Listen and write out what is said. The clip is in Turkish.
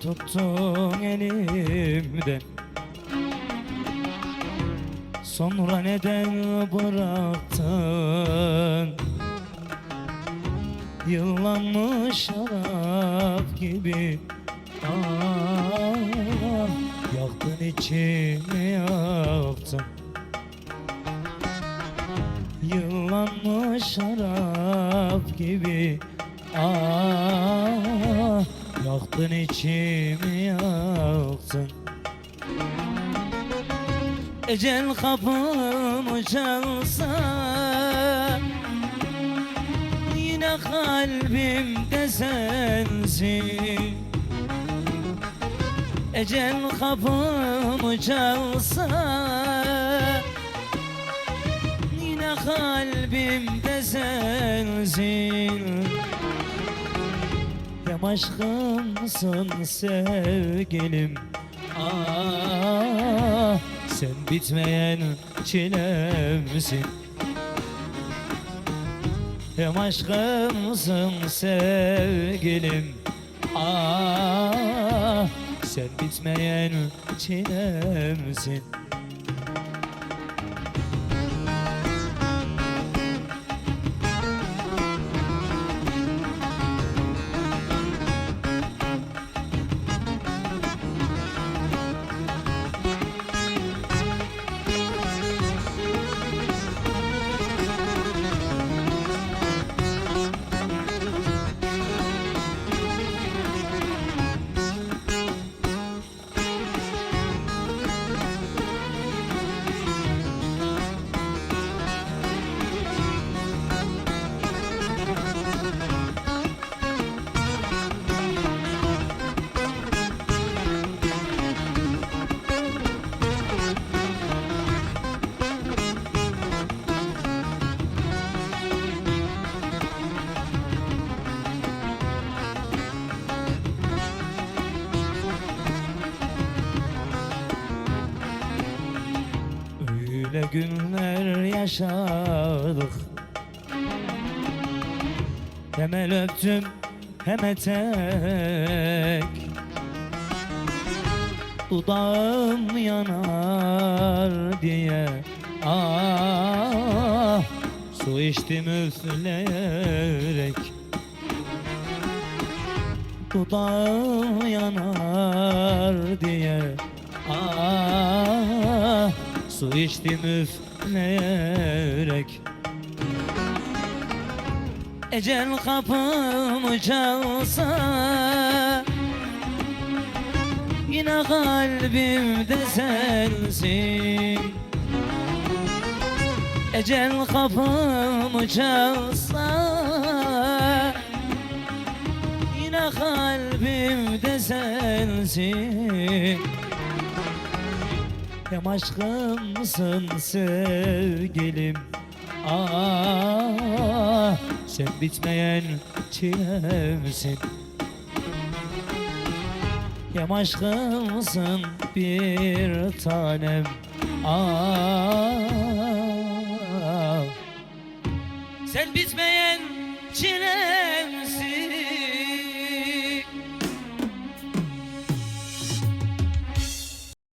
tuttun elimden Sonra neden bıraktın? Yıllanmış şarap gibi. Ah, Yaktın içimi yaktın. Yıllanmış şarap gibi. Ah, Yaktın içimi yaktın. Ecel kapımı çalsa Yine kalbimde sensin. Ecel kapımı çalsa Yine kalbimde sensin Hem aşkımsın sevgilim. Ah sen bitmeyen çilemsin Hem aşkımsın sevgilim. Ah sen bitmeyen çilemsin Öyle günler yaşadık. Hem öptüm hem etek. Dudağım yanar diye Ah Su içtim üfleyerek. Dudağım yanar içtim üfleyerek Ecel kapımı çalsa Yine kalbimde sensin. Ecel kapımı çalsa Yine kalbimde sensin Hem aşkımsın sevgilim. Ah sen bitmeyen çilemsin. Hem aşkımsın bir tanem. Ah Sen bitmeyen çile